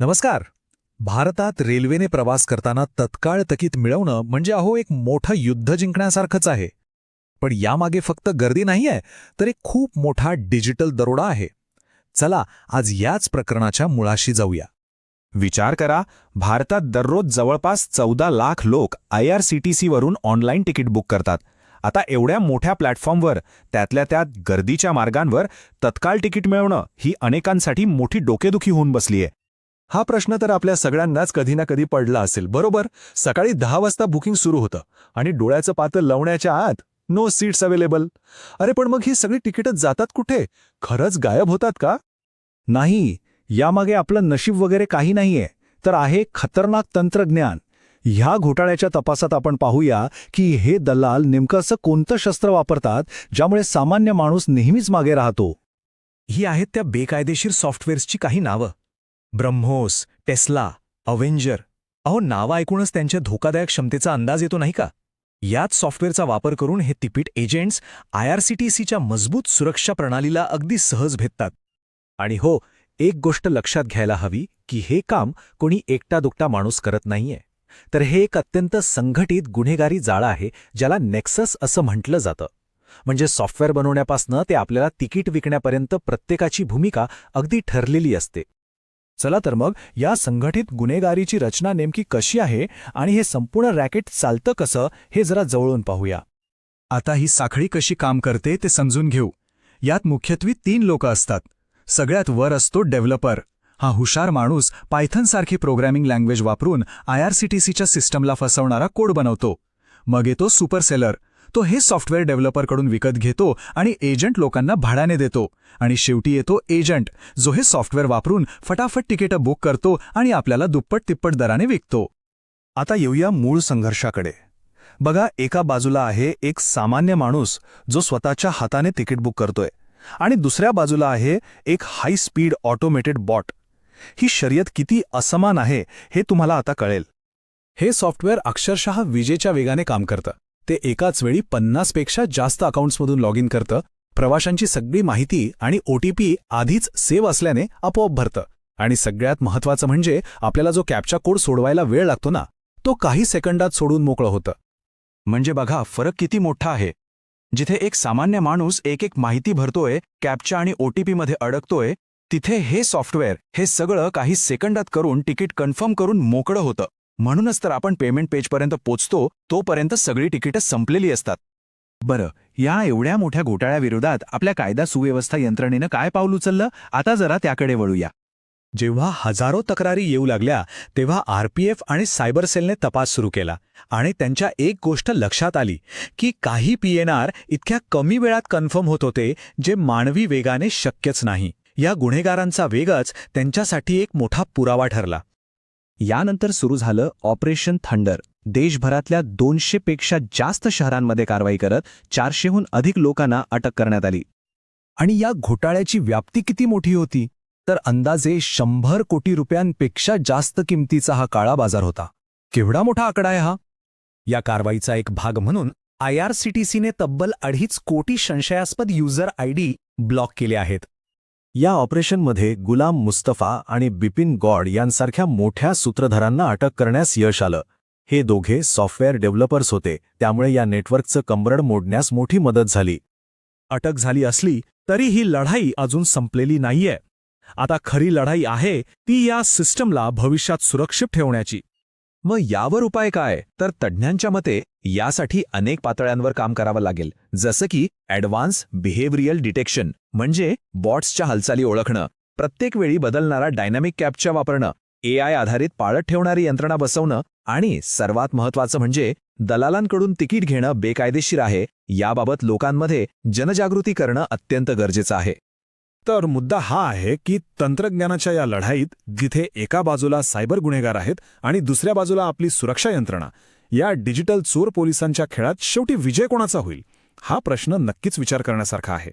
नमस्कार. भारतात रेल्वेने प्रवास करताना तत्काळ तकीत मिळवणं म्हणजे अहो एक मोठं युद्ध जिंकण्यासारखंच आहे. पण यामागे फक्त गर्दी नाही आहे तर एक खूप मोठा डिजिटल दरोडा आहे. चला आज याच प्रकरणाच्या मुळाशी जाऊया. विचार करा भारतात दररोज जवळपास चौदा लाख लोक आय आर सी टी सीवरून ऑनलाईन तिकीट बुक करतात. आता एवढ्या मोठ्या प्लॅटफॉर्मवर त्यातल्या त्यात गर्दीच्या मार्गांवर तत्काळ तिकीट मिळवणं ही अनेकांसाठी मोठी डोकेदुखी होऊन बसलीय. हा प्रश्न तर आपल्या सगळ्यांनाच कधी ना कधी पडला असेल बरोबर? सकाळी दहा वाजता बुकिंग सुरू होतं आणि डोळ्याचं पातं लावण्याच्या आत नो सीट्स अवेलेबल अरे पण मग ही सगळी तिकीटं जातात कुठे? खरंच गायब होतात का? नाही यामागे आपलं नशीब वगैरे काही नाहीये तर आहे खतरनाक तंत्रज्ञान. ह्या घोटाळ्याच्या तपासात आपण पाहूया की हे दलाल नेमकं असं कोणतं शस्त्र वापरतात ज्यामुळे सामान्य माणूस नेहमीच मागे राहतो. ही आहेत त्या बेकायदेशीर सॉफ्टवेअर्सची काही नावं. Brahmos Tesla Avenger. अहो नावं ऐकूनच त्यांच्या धोकादायक क्षमतेचा अंदाज येतो नाही का? याच सॉफ्टवेअरचा वापर करून हे तिपीट agents I R C T सीच्या मजबूत सुरक्षा प्रणालीला अगदी सहज भेटतात. आणि हो एक गोष्ट लक्षात घ्यायला हवी की हे काम कोणी एकटा दुकटा माणूस करत नाहीये. तर हे एक अत्यंत संघटित गुन्हेगारी जाळं आहे ज्याला नेक्सस असं म्हटलं जातं. म्हणजे सॉफ्टवेअर बनवण्यापासनं ते आपल्याला तिकीट विकण्यापर्यंत प्रत्येकाची भूमिका अगदी ठरलेली असते. चला तर मग या संघटित गुन्हेगारीची रचना नेमकी कशी आहे आणि हे संपूर्ण रॅकेट चालतं कसं हे जरा जवळून पाहूया. आता ही साखळी कशी काम करते ते समजून घेऊ. यात मुख्यत्वे तीन लोक असतात. सगळ्यात वर असतो डेव्हलपर. हा हुशार माणूस पायथनसारखी प्रोग्रॅमिंग लँग्वेज वापरून आय आर सी टी सिस्टमला फसवणारा कोड बनवतो. मग येतो सुपरसेलर. तो हे सॉफ्टवेअर डेव्हलपरकडून विकत घेतो आणि एजंट लोकांना भाड्याने देतो. आणि शेवटी येतो एजंट जो हे सॉफ्टवेअर वापरून फटाफट तिकीटं बुक करतो आणि आपल्याला दुप्पट तिप्पट दराने विकतो. आता येऊया मूळ संघर्षाकडे. बघा एका बाजूला आहे एक सामान्य माणूस जो स्वतःच्या हाताने तिकीट बुक करतोय आणि दुसऱ्या बाजूला आहे एक हाय स्पीड ऑटोमेटेड बॉट ही शर्यत किती असमान आहे हे तुम्हाला आता कळेल. हे सॉफ्टवेअर अक्षरशः विजेच्या वेगाने काम करतं. ते एकाच वेळी पन्नासपेक्षा जास्त अकाउंट्समधून लॉग इन करतं प्रवाशांची सगळी माहिती आणि ओटीपी आधीच सेव्ह असल्याने आपोआप भरतं. आणि सगळ्यात महत्त्वाचं म्हणजे आपल्याला जो कॅपचा कोड सोडवायला वेळ लागतो ना तो काही सेकंदात सोडून मोकळं होतं. म्हणजे बघा फरक किती मोठा आहे. जिथे एक सामान्य माणूस एक एक माहिती भरतोय कॅपच्या आणि ओटीपीमध्ये अडकतोय तिथे हे सॉफ्टवेअर हे सगळं काही सेकंदात करून तिकीट कन्फर्म करून मोकळं होतं. म्हणूनच तर आपण पेमेंट पेजपर्यंत पोचतो तोपर्यंत सगळी तिकीटं संपलेली असतात. बरं या एवढ्या मोठ्या घोटाळ्याविरोधात आपल्या कायदा सुव्यवस्था यंत्रणेनं काय पाऊल उचललं? आता जरा त्याकडे वळूया. जेव्हा हजारो तक्रारी येऊ लागल्या तेव्हा आरपीएफ आणि सायबर सेलने तपास सुरू केला. आणि त्यांच्या एक गोष्ट लक्षात आली की काही पीएनआर इतक्या कमी वेळात कन्फर्म होत होते जे मानवी वेगाने शक्यच नाही. या गुन्हेगारांचा वेगच त्यांच्यासाठी एक मोठा पुरावा ठरला. यानंतर सुरू झालं ऑपरेशन थंडर. देशभरातल्या दोनशे पेक्षा जास्त शहरांमध्ये कारवाई करत चारशेहून अधिक लोकांना अटक करण्यात आली. आणि या घोटाळ्याची व्याप्ती किती मोठी होती? तर अंदाजे शंभर कोटी रुपयांपेक्षा जास्त किमतीचा हा काळा बाजार होता. केवढा मोठा आकडा आहे हा? या कारवाईचा एक भाग म्हणून आय आर सी टी सीने तब्बल अडीच कोटी संशयास्पद युजर आय डी ब्लॉक केले आहेत. या ऑपरेशनमध्ये गुलाम मुस्तफा आणि बिपिन गॉड यांसारख्या मोठ्या सूत्रधारांना अटक करण्यास यश आलं. हे दोघे सॉफ्टवेअर डेव्हलपर्स होते त्यामुळे या नेटवर्कचं कंबरड मोडण्यास मोठी मदत झाली. अटक झाली असली तरी ही लढाई अजून संपलेली नाहीये. आता खरी लढाई आहे ती या सिस्टमला भविष्यात सुरक्षित ठेवण्याची. मग यावर उपाय काय? तर तज्ज्ञांच्या मते यासाठी अनेक पातळ्यांवर काम करावं लागेल. जसं की ॲडव्हान्स बिहेव्हिरियल डिटेक्शन म्हणजे बॉट्सच्या हालचाली ओळखणं प्रत्येक वेळी बदलणारा डायनामिक कॅपच्या वापरणं एआय आधारित पाळत ठेवणारी यंत्रणा बसवणं आणि सर्वात महत्त्वाचं म्हणजे दलालांकडून तिकीट घेणं बेकायदेशीर आहे याबाबत लोकांमध्ये जनजागृती करणं अत्यंत गरजेचं आहे. तर मुद्दा हा आहे की तंत्रज्ञानाच्या या लढाईत जिथे एका बाजूला सायबर गुन्हेगार आहेत आणि दुसऱ्या बाजूला आपली सुरक्षा यंत्रणा या डिजिटल चोर पोलिसांच्या खेळात शेवटी विजय कोणाचा होईल? हा प्रश्न नक्कीच विचार करण्यासारखा आहे.